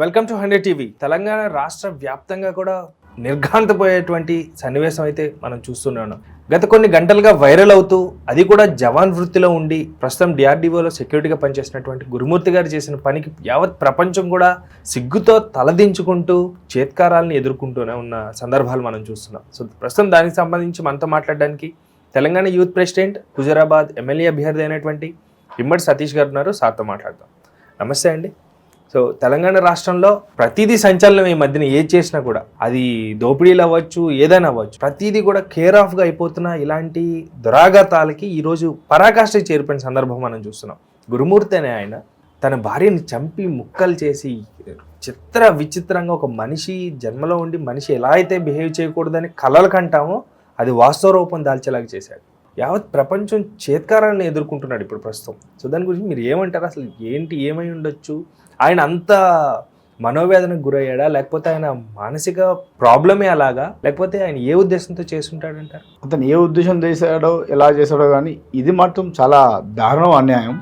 Welcome to hundred TV. Telangana రాష్ట్ర వ్యాప్తంగా కూడా నిర్ఘాంతపోయేటువంటి సన్నివేశం అయితే మనం చూస్తున్నాం గత కొన్ని గంటలుగా వైరల్ అవుతూ అది కూడా జవాన్ వృత్తిలో ఉండి ప్రస్తుతం డిఆర్డీఓలో సెక్యూరిటీగా పనిచేసినటువంటి గురుమూర్తి గారు చేసిన పనికి యావత్ ప్రపంచం కూడా సిగ్గుతో తలదించుకుంటూ చేత్కారాలను ఎదుర్కొంటూనే ఉన్న సందర్భాలు మనం చూస్తున్నాం. సో ప్రస్తుతం దానికి సంబంధించి మనతో మాట్లాడడానికి Telangana youth president Huzurabad MLA అభ్యర్థి అయినటువంటి ఇమ్మడి సతీష్ గారు ఉన్నారు. సార్తో మాట్లాడదాం. నమస్తే అండి. సో తెలంగాణ రాష్ట్రంలో ప్రతిదీ సంచలనం ఈ మధ్యన ఏది చేసినా కూడా. అది దోపిడీలు అవ్వచ్చు ఏదైనా అవ్వచ్చు. ప్రతిదీ కూడా కేర్ ఆఫ్గా అయిపోతున్న ఇలాంటి దురాఘాతాలకి ఈరోజు పరాకాష్ఠకి చేరిపోయిన సందర్భం మనం చూస్తున్నాం. గురుమూర్తి అనే ఆయన తన భార్యని చంపి ముక్కలు చేసి చిత్ర విచిత్రంగా ఒక మనిషి జన్మలో ఉండి మనిషి ఎలా అయితే బిహేవ్ చేయకూడదని కలలు కంటామో అది వాస్తవ రూపం దాల్చేలాగా చేశాడు. యావత్ ప్రపంచం చేత్కారాలను ఎదుర్కొంటున్నాడు ఇప్పుడు ప్రస్తుతం. సో దాని గురించి మీరు ఏమంటారు? అసలు ఏంటి? ఏమై ఉండొచ్చు? ఆయన అంత మనోవేదనకు గురయ్యాడా? లేకపోతే ఆయన మానసిక ప్రాబ్లమే అలాగా? లేకపోతే ఆయన ఏ ఉద్దేశంతో చేస్తుంటాడంటారు? అతను ఏ ఉద్దేశం చేశాడో ఎలా చేశాడో కానీ ఇది మాత్రం చాలా దారుణం అన్యాయం.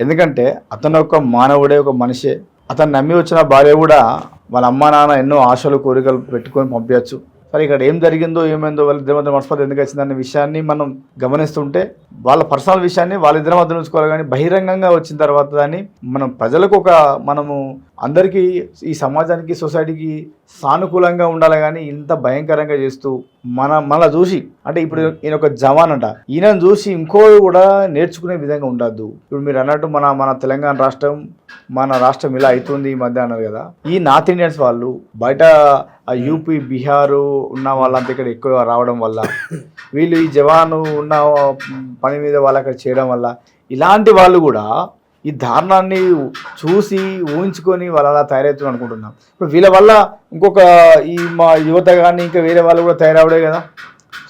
ఎందుకంటే అతను ఒక మానవుడే ఒక మనిషే. అతను నమ్మి వచ్చిన భార్య కూడా వాళ్ళ అమ్మ నాన్న ఎన్నో ఆశలు కోరికలు పెట్టుకొని పంపించచ్చు సరే ఇక్కడ ఏం జరిగిందో ఏమైందో వాళ్ళ ఇద్దరి మధ్య మనస్పర్ధ ఎందుకు వచ్చిందనే విషయాన్ని మనం గమనిస్తుంటే వాళ్ళ పర్సనల్ విషయాన్ని వాళ్ళ ఇద్దరి మధ్య ఉంచుకోవాలి. కానీ బహిరంగంగా వచ్చిన తర్వాత దాన్ని మనం ప్రజలకు ఒక మనము అందరికీ ఈ సమాజానికి సొసైటీకి సానుకూలంగా ఉండాలి కానీ ఇంత భయంకరంగా చేస్తూ మన మన చూసి అంటే ఇప్పుడు ఈయన ఒక జవాన్ అంట ఈయనను చూసి ఇంకో కూడా నేర్చుకునే విధంగా ఉండద్దు. ఇప్పుడు మీరు అన్నట్టు మన మన తెలంగాణ రాష్ట్రం మన రాష్ట్రం ఇలా అవుతుంది ఈ మధ్య అన్నారు కదా. ఈ నార్త్ ఇండియన్స్ వాళ్ళు బయట యూపీ బీహారు ఉన్న వాళ్ళంతా ఇక్కడ ఎక్కువ రావడం వల్ల వీళ్ళు ఈ జవాను ఉన్న పని మీద వాళ్ళు అక్కడ చేయడం వల్ల ఇలాంటి వాళ్ళు కూడా ఈ దారుణాన్ని చూసి ఊహించుకొని వాళ్ళు అలా తయారవుతున్నారు అనుకుంటున్నాం ఇప్పుడు వీళ్ళ వల్ల ఇంకొక ఈ మా యువత కానీ ఇంకా వేరే వాళ్ళు కూడా తయారవడే కదా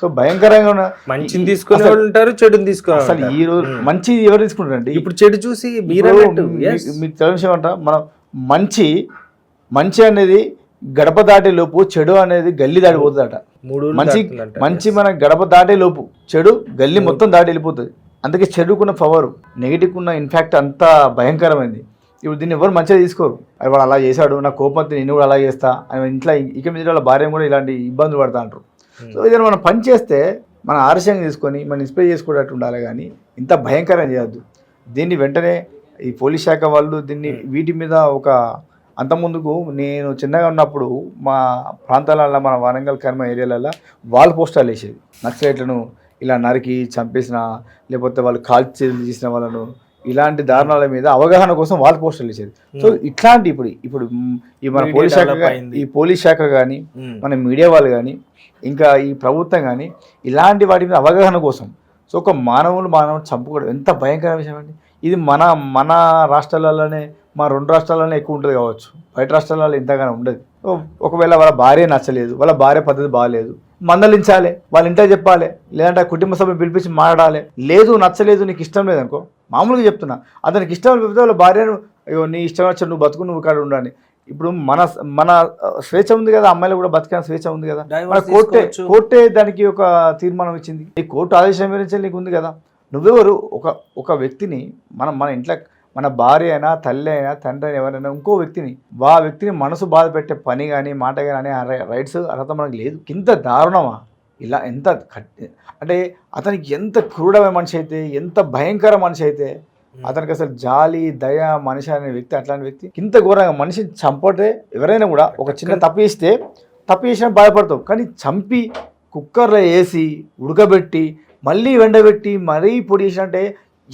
సో భయంకరంగా ఉన్న మంచిని తీసుకునే ఉంటారు చెడుని తీసుకునే అసలు. ఈ రోజు. మంచి ఎవరు తీసుకుంటారండి ఇప్పుడు చెడు చూసి మీరు మీకు విషయం అంట మనం మంచి మంచి అనేది గడప దాటే లోపు చెడు అనేది గల్లి దాటిపోతుందట మంచి. మంచి మన గడప దాటే లోపు చెడు గల్లి మొత్తం దాటి వెళ్ళిపోతుంది అందుకే చెడుకున్న పవర్ నెగిటివ్ ఉన్న ఇన్ఫాక్ట్ అంత భయంకరమైంది. ఇప్పుడు దీన్ని ఎవరు మంచిగా తీసుకోరు. అది వాడు అలా చేశాడు నా కోపంతో నేను కూడా అలా చేస్తా అని ఇంట్లో ఇక మీద వాళ్ళ భార్య కూడా ఇలాంటి ఇబ్బందులు పడతా అంటారు Hmm. సో ఏదైనా మనం పని చేస్తే మన ఆలస్యంగా తీసుకొని మనం ఇన్స్పైర్ చేసుకునేటట్టు ఉండాలి కానీ ఇంత భయంకరం చేయొద్దు. దీన్ని వెంటనే ఈ పోలీస్ శాఖ వాళ్ళు దీన్ని వీటి మీద ఒక అంతకుముందుకు నేను చిన్నగా ఉన్నప్పుడు మా ప్రాంతాలలో మన వరంగల్ కర్మ ఏరియాలలో వాల్ పోస్టాలు వేసేది. నక్సలైట్లను ఇలా నరికి చంపేసిన లేకపోతే వాళ్ళు కాల్చి చేసిన వాళ్ళను ఇలాంటి దారుణాల మీద అవగాహన కోసం వాల్ పోస్టర్లు వేసేది. సో ఇట్లాంటి ఇప్పుడు ఇప్పుడు ఈ మన పోలీస్ శాఖ. ఈ పోలీస్ శాఖ కానీ ఉమ్. మన మీడియా వాళ్ళు కానీ ఇంకా ఈ ప్రభుత్వం కానీ ఇలాంటి వాటి మీద అవగాహన కోసం. సో ఒక మానవులు మానవులు చంపుకోవడం ఎంత భయంకర విషయం అండి. ఇది మన మన రాష్ట్రాలలోనే మా రెండు రాష్ట్రాల్లోనే ఎక్కువ ఉంటుంది కావచ్చు. బయట రాష్ట్రాలలో ఇంతగానో ఉండదు. ఒకవేళ వాళ్ళ భార్య నచ్చలేదు వాళ్ళ భార్య పద్ధతి బాగాలేదు మందలించాలి వాళ్ళ ఇంట్లో చెప్పాలి లేదంటే ఆ కుటుంబ సభ్యులు పిలిపించి మాట్లాడాలి. లేదు నచ్చలేదు నీకు ఇష్టం లేదనుకో మామూలుగా చెప్తున్నా అతనికి ఇష్టం లేకపోతే వాళ్ళ భార్యను అయ్యో నీ ఇష్టం వచ్చి నువ్వు బతుకు నువ్వు ఇక్కడ ఉండాలి ఇప్పుడు మన మన స్వేచ్ఛ ఉంది కదా అమ్మాయిలు కూడా బతికే స్వేచ్ఛ ఉంది కదా. మన కోర్టే. కోర్టే దానికి ఒక తీర్మానం ఇచ్చింది. ఈ కోర్టు ఆదేశం వివరించాలి నీకు ఉంది కదా. నువ్వెవరు? ఒక ఒక వ్యక్తిని మనం మన ఇంట్లో మన భార్య అయినా తల్లి అయినా తండ్రి అయినా ఎవరైనా ఇంకో వ్యక్తిని ఆ వ్యక్తిని మనసు బాధ పెట్టే పని కానీ మాట కానీ రైట్స్ అర్హత మనకు లేదు. ఇంత దారుణమా? ఇలా ఎంత కట్- అంటే అతనికి ఎంత క్రూరమైన మనిషి అయితే ఎంత భయంకర మనిషి అయితే అతనికి అసలు జాలి దయ మనిషి అనే వ్యక్తి అట్లాంటి వ్యక్తి ఇంత ఘోరంగా మనిషిని చంపటే ఎవరైనా కూడా ఒక చిన్న తప్పు చేస్తే తప్పు చేసినా బాధపడతావు. కానీ చంపి కుక్కర్లో వేసి ఉడకబెట్టి మళ్ళీ వెండబెట్టి మరీ పొడి చేసినట్టే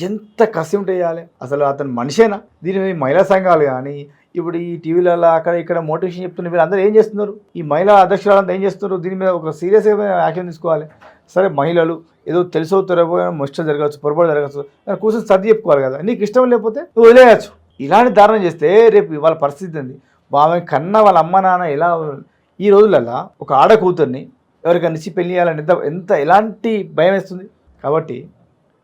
ఎంత కసి ఉంటే చేయాలి? అసలు అతను మనిషేనా? దీని మీద మహిళా సంఘాలు కానీ ఇప్పుడు ఈ టీవీలలో అక్కడ ఇక్కడ మోటివేషన్ చెప్తున్న వీళ్ళందరూ ఏం చేస్తున్నారు? ఈ మహిళా అధ్యక్షులంతా ఏం చేస్తున్నారు? దీని మీద ఒక సీరియస్గా యాక్షన్ తీసుకోవాలి? సరే మహిళలు ఏదో తెలుసో తెరవో ముష్టం జరగచ్చు పొరపాటు జరగచ్చు కూర్చొని సర్ది చెప్పుకోవాలి కదా. నీకు ఇష్టం లేకపోతే నువ్వు వదిలేయచ్చు. ఇలాంటి దారుణం చేస్తే రేపు వాళ్ళ పరిస్థితి ఉంది బాబాయ్ కన్నా వాళ్ళ అమ్మ నాన్న ఎలా ఈ రోజులలో ఒక ఆడ కూతుర్ని ఎవరికైనా ఇచ్చి పెళ్ళి చేయాలని ఎంత ఎంత ఎలాంటి భయం వేస్తుంది? కాబట్టి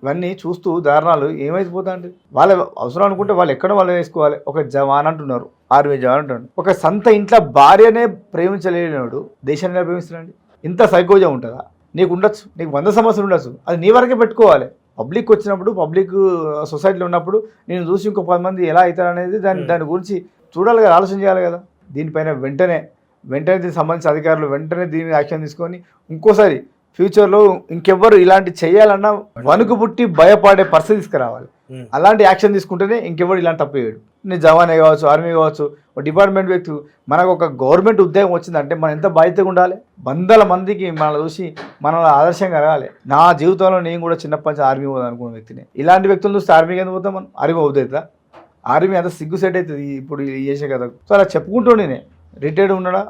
ఇవన్నీ చూస్తూ దారుణాలు ఏమైపోతా అంటే వాళ్ళ అవసరం అనుకుంటే వాళ్ళు ఎక్కడ వాళ్ళు వేసుకోవాలి? ఒక జవాన్ అంటున్నారు ఆర్మీ జవాన్ అంటున్నారు. ఒక సంత ఇంట్లో భార్యనే ప్రేమించలేనివాడు దేశాన్ని ప్రేమిస్తున్నాడు ఇంత సైకోజం ఉంటుందా? నీకు ఉండొచ్చు నీకు వంద సమస్యలు ఉండొచ్చు అది నీ వరకే పెట్టుకోవాలి. పబ్లిక్ వచ్చినప్పుడు పబ్లిక్ సొసైటీలో ఉన్నప్పుడు నేను చూసి ఇంకో పది మంది ఎలా అవుతారు అనేది దాని. దాని గురించి చూడాలి కదా ఆలోచన చేయాలి కదా. దీనిపైన వెంటనే వెంటనే దీనికి సంబంధించిన అధికారులు వెంటనే దీని మీద యాక్షన్ తీసుకొని ఇంకోసారి ఫ్యూచర్లో ఇంకెవ్వరు ఇలాంటి చేయాలన్నా వణుకు పుట్టి భయపడే పరిస్థితి తీసుకురావాలి. అలాంటి యాక్షన్ తీసుకుంటేనే ఇంకెవరు ఇలాంటి తప్పు చేయడు. నేను జవానే కావచ్చు ఆర్మీ కావచ్చు ఒక డిపార్ట్మెంట్ వ్యక్తి మనకు ఒక గవర్నమెంట్ ఉద్యోగం వచ్చిందంటే మనం ఎంత బాధ్యతగా ఉండాలి? వందల మందికి మనల్ని చూసి మనల్ని ఆదర్శంగా రావాలి నా జీవితంలో నేను కూడా చిన్నప్పటి నుంచి ఆర్మీ పోదాం అనుకున్న వ్యక్తిని. ఇలాంటి వ్యక్తులు చూస్తే ఆర్మీకి ఎందుకు పోతాం మనం? ఆర్మీ అవుతుందా ఆర్మీ అంత సిగ్గు సెట్ అవుతుంది ఇప్పుడు ఈ చేసే కదా. సో అలా చెప్పుకుంటూ నేనే. రిటైర్డ్ ఉన్నాడా?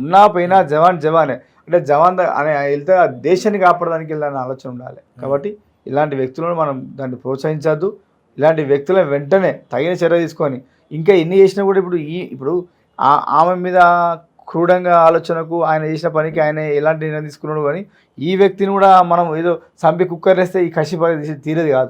ఉన్నా పోయినా జవాన్ జవానే. అంటే జవాన్ అనే వెళ్తే ఆ దేశాన్ని కాపాడడానికి వెళ్ళాలని ఆలోచన ఉండాలి. కాబట్టి ఇలాంటి వ్యక్తులను మనం దాన్ని ప్రోత్సహించద్దు. ఇలాంటి వ్యక్తుల వెంటనే తగిన చర్య తీసుకొని ఇంకా ఎన్ని చేసినా కూడా ఇప్పుడు ఈ ఇప్పుడు ఆ- ఆమె మీద క్రూరంగా ఆలోచనకు ఆయన చేసిన పనికి ఆయన ఎలాంటి నిర్ణయం తీసుకున్నాడు కానీ ఈ వ్యక్తిని కూడా మనం ఏదో చంపి కుక్కర్ వేస్తే ఈ కసి తీరేది కాదు.